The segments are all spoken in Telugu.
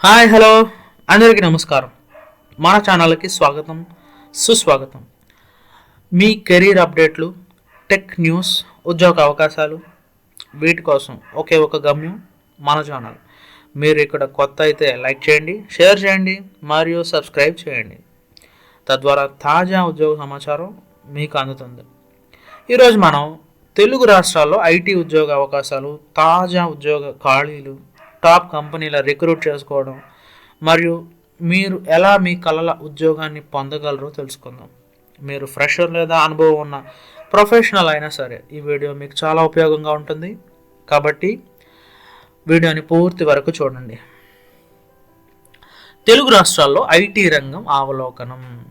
Hi hello. అందరికీ నమస్కారం. మన ఛానల్కి స్వాగతం సుస్వాగతం. మీ కెరీర్ అప్డేట్లు టెక్ న్యూస్ ఉద్యోగ అవకాశాలు వీటి కోసం ఒకే ఒక గమ్యం మన ఛానల్. మీరు ఇక్కడ కొత్త అయితే లైక్ చేయండి షేర్ చేయండి మరియు సబ్స్క్రైబ్ చేయండి. తద్వారా తాజా ఉద్యోగ సమాచారం మీకు అందుతుంది. ఈరోజు మనం తెలుగు రాష్ట్రాల్లో ఐటీ ఉద్యోగ అవకాశాలు తాజా ఉద్యోగ ఖాళీలు టాప్ కంపెనీల రిక్రూట్ చేసుకోవడం మరియు మీరు ఎలా మీ కళల ఉద్యోగాన్ని పొందగలరో తెలుసుకుందాం. మీరు ఫ్రెషర్ లేదా అనుభవం ఉన్న ప్రొఫెషనల్ అయినా సరే ఈ వీడియో మీకు చాలా ఉపయోగంగా ఉంటుంది. కాబట్టి వీడియోని పూర్తి వరకు చూడండి. తెలుగు రాష్ట్రాల్లో ఐటీ రంగం అవలోకనం.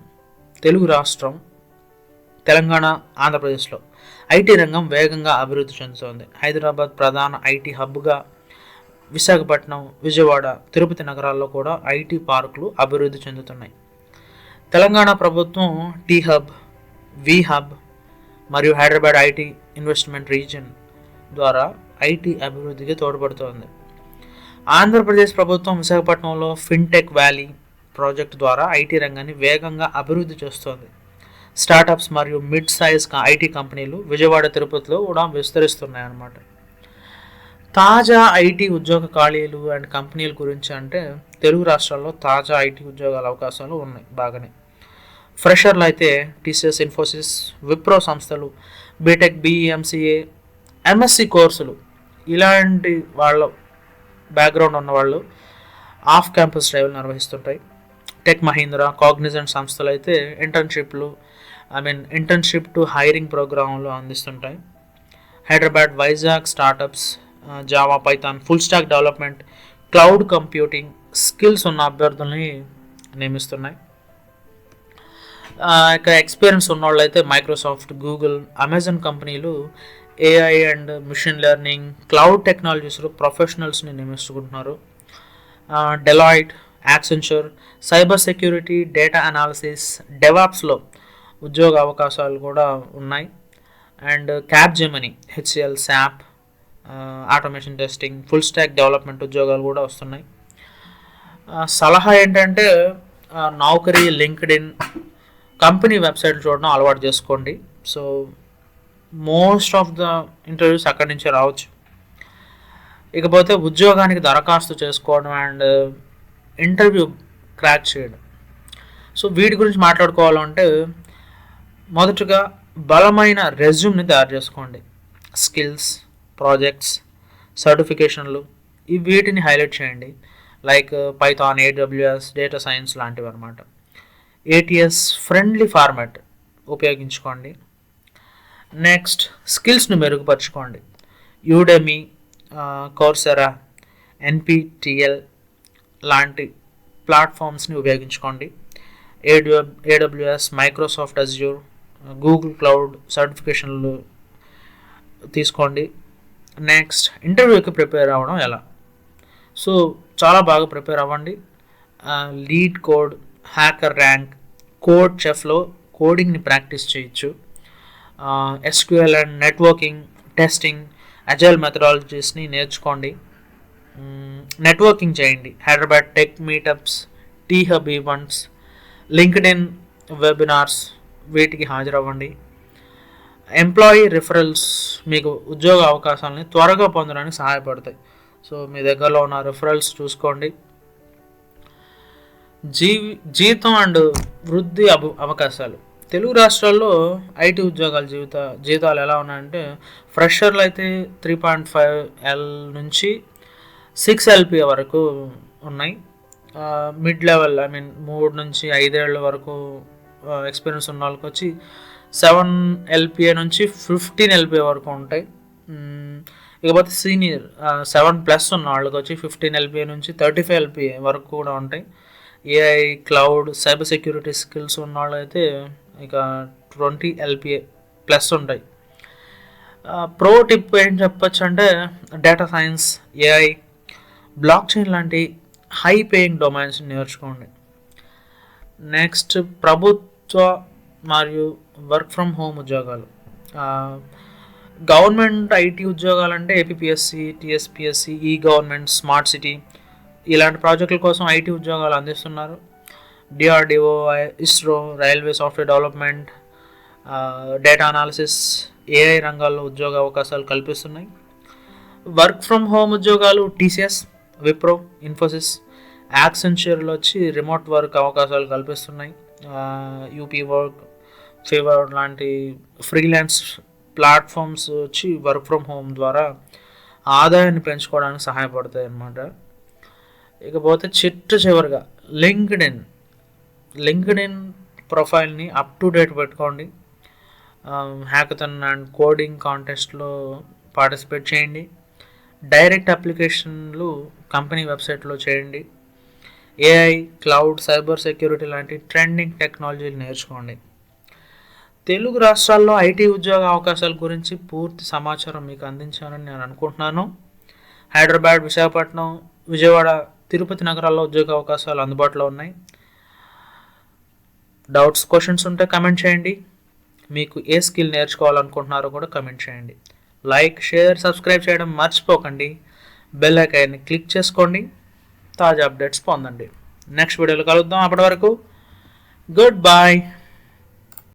తెలుగు రాష్ట్రం తెలంగాణ ఆంధ్రప్రదేశ్లో ఐటీ రంగం వేగంగా అభివృద్ధి చెందుతోంది. హైదరాబాద్ ప్రధాన ఐటీ హబ్గా విశాఖపట్నం విజయవాడ తిరుపతి నగరాల్లో కూడా ఐటీ పార్కులు అభివృద్ధి చెందుతున్నాయి. తెలంగాణ ప్రభుత్వం టీ హబ్ వి హబ్ మరియు హైదరాబాద్ ఐటీ ఇన్వెస్ట్మెంట్ రీజన్ ద్వారా ఐటీ అభివృద్ధికి తోడ్పడుతోంది. ఆంధ్రప్రదేశ్ ప్రభుత్వం విశాఖపట్నంలో ఫిన్టెక్ వ్యాలీ ప్రాజెక్ట్ ద్వారా ఐటీ రంగాన్ని వేగంగా అభివృద్ధి చేస్తోంది. స్టార్టప్స్ మరియు మిడ్ సైజ్ ఐటీ కంపెనీలు విజయవాడ తిరుపతిలో కూడా విస్తరిస్తున్నాయి అన్నమాట తాజా ఐటీ ఉద్యోగ ఖాళీలు అండ్ కంపెనీల గురించి అంటే తెలుగు రాష్ట్రాల్లో తాజా ఐటీ ఉద్యోగాల అవకాశాలు ఉన్నాయి బాగానే. ఫ్రెషర్లు అయితే టీసీఎస్ ఇన్ఫోసిస్ విప్రో సంస్థలు బీటెక్ బీఎంసీఏ ఎంఎస్సి కోర్సులు. ఇలాంటి వాళ్ళ బ్యాక్గ్రౌండ్ ఉన్న వాళ్ళు ఆఫ్ క్యాంపస్ డ్రైవ్లు నిర్వహిస్తుంటాయి. టెక్ మహీంద్రా కాగ్నిజెంట్ సంస్థలు అయితే ఇంటర్న్షిప్లు I mean internship to hiring ప్రోగ్రాంలు అందిస్తుంటాయి. Hyderabad Vizag startups Java Python full stack development cloud computing skills ఉన్న అభ్యర్థుల్ని నియమిస్తున్నాయి. ఇక్కడ ఎక్స్పీరియన్స్ ఉన్న వాళ్ళు అయితే మైక్రోసాఫ్ట్ గూగుల్ అమెజాన్ కంపెనీలు AI and machine learning cloud టెక్నాలజీస్లో ప్రొఫెషనల్స్ని నియమిస్తుకుంటున్నారు Deloitte Accenture cyber security data analysis డెవాప్స్లో ఉద్యోగ అవకాశాలు కూడా ఉన్నాయి. And Capgemini HCL SAP automation testing full stack development ఉద్యోగాలు కూడా వస్తున్నాయి. సలహా ఏంటంటే నౌకరీ లింక్డ్ ఇన్ కంపెనీ వెబ్సైట్ చూడడం అలవాటు చేసుకోండి. So most of the interviews అక్కడి నుంచే రావచ్చు. ఇకపోతే ఉద్యోగానికి దరఖాస్తు చేసుకోవడం అండ్ ఇంటర్వ్యూ క్రాక్ చేయడం. సో వీటి గురించి మాట్లాడుకోవాలంటే మొదటగా బలమైన రెజ్యూమ్ని తయారు చేసుకోండి. స్కిల్స్ ప్రాజెక్ట్స్ సర్టిఫికేషన్లు ఈ వీటిని హైలైట్ చేయండి. Like Python AWS data science లాంటివి అనమాట ఏటీఎస్ ఫ్రెండ్లీ ఫార్మాట్ ఉపయోగించుకోండి. నెక్స్ట్ స్కిల్స్ను మెరుగుపరచుకోండి. యూడెమీ కోర్సెరా ఎన్పిటిఎల్ లాంటి ప్లాట్ఫామ్స్ని ఉపయోగించుకోండి. AW AWS Microsoft Azure Google cloud సర్టిఫికేషన్లు తీసుకోండి. నెక్స్ట్ ఇంటర్వ్యూకి ప్రిపేర్ అవ్వడం ఎలా? సో చాలా బాగా ప్రిపేర్ అవ్వండి. లీడ్ కోడ్ హ్యాకర్ ర్యాంక్ కోడ్ చెఫ్లో కోడింగ్ని ప్రాక్టీస్ చేయొచ్చు. SQL and networking testing agile మెథడాలజీస్ని నేర్చుకోండి. నెట్వర్కింగ్ చేయండి. Hyderabad tech meetups T hub events LinkedIn webinars వీటికి హాజరవ్వండి. ఎంప్లాయీ రిఫరల్స్ మీకు ఉద్యోగ అవకాశాలని త్వరగా పొందడానికి సహాయపడతాయి. సో మీ దగ్గరలో ఉన్న రిఫరల్స్ చూసుకోండి. జీవి జీతం అండ్ వృద్ధి అవ అవకాశాలు. తెలుగు రాష్ట్రాల్లో ఐటీ ఉద్యోగాల జీవిత జీతాలు ఎలా ఉన్నాయంటే ఫ్రెషర్లు అయితే త్రీ పాయింట్ ఫైవ్ ఎల్ నుంచి సిక్స్ ఎల్పి వరకు ఉన్నాయి. మిడ్ లెవెల్ ఐ మీన్ మూడు నుంచి ఐదేళ్ళ వరకు ఎక్స్పీరియన్స్ ఉన్న వాళ్ళకి వచ్చి సెవెన్ ఎల్పిఏ నుంచి ఫిఫ్టీన్ ఎల్పిఏ వరకు ఉంటాయి. ఇకపోతే సీనియర్ సెవెన్ ప్లస్ ఉన్న వాళ్ళకి వచ్చి ఫిఫ్టీన్ ఎల్పిఏ నుంచి థర్టీ ఫైవ్ ఎల్పిఏ వరకు కూడా ఉంటాయి. AI cloud cyber security skills ఉన్న వాళ్ళు అయితే ఇక ట్వంటీ ఎల్పిఏ ప్లస్ ఉంటాయి. ప్రో టిప్ ఏం చెప్పొచ్చు అంటే data science AI blockchain లాంటి హై పేయింగ్ డొమైన్స్ నేర్చుకోండి. నెక్స్ట్ ప్రభుత్వ మరియు వర్క్ ఫ్రమ్ హోమ్ ఉద్యోగాలు. గవర్నమెంట్ ఐటీ ఉద్యోగాలు అంటే ఏపీఎస్సి టీఎస్పిఎస్సి ఈ గవర్నమెంట్ స్మార్ట్ సిటీ ఇలాంటి ప్రాజెక్టుల కోసం ఐటీ ఉద్యోగాలు అందిస్తున్నారు. DRDO ISRO railway software development data analysis AI రంగాల్లో ఉద్యోగ అవకాశాలు కల్పిస్తున్నాయి. వర్క్ ఫ్రమ్ హోమ్ ఉద్యోగాలు టీసీఎస్ విప్రో ఇన్ఫోసిస్ యాక్సెన్షియర్లో వచ్చి రిమోట్ వర్క్ అవకాశాలు కల్పిస్తున్నాయి. యూపీ వర్క్ ఫీవర్ లాంటి ఫ్రీలాన్స్ ప్లాట్ఫామ్స్ వచ్చి వర్క్ ఫ్రమ్ హోమ్ ద్వారా ఆదాయాన్ని పెంచుకోవడానికి సహాయపడతాయి అన్నమాట. ఇకపోతే చిట్ట చివరిగా లింక్డ్ ఇన్ లింక్డ్ ఇన్ ప్రొఫైల్ని అప్ టు డేట్ పెట్టుకోండి. హ్యాకథన్ అండ్ కోడింగ్ కాంటెస్ట్లో పార్టిసిపేట్ చేయండి. డైరెక్ట్ అప్లికేషన్లు కంపెనీ వెబ్సైట్లో చేయండి. ఏఐ క్లౌడ్ సైబర్ సెక్యూరిటీ లాంటి ట్రెండింగ్ టెక్నాలజీలు నేర్చుకోండి. తెలుగు రాష్ట్రాల్లో ఐటీ ఉద్యోగ అవకాశాల గురించి పూర్తి సమాచారం మీకు అందించానని నేను అనుకుంటున్నాను. హైదరాబాద్ విశాఖపట్నం విజయవాడ తిరుపతి నగరాల్లో ఉద్యోగ అవకాశాలు అందుబాటులో ఉన్నాయి. డౌట్స్ క్వశ్చన్స్ ఉంటే కమెంట్ చేయండి. మీకు ఏ స్కిల్ నేర్చుకోవాలనుకుంటున్నారో కూడా కమెంట్ చేయండి. లైక్ షేర్ సబ్స్క్రైబ్ చేయడం మర్చిపోకండి. బెల్ ఐకాన్ని క్లిక్ చేసుకోండి. తాజా అప్డేట్స్ పొందండి. నెక్స్ట్ వీడియోలో కలుద్దాం. అప్పటి వరకు గుడ్ బాయ్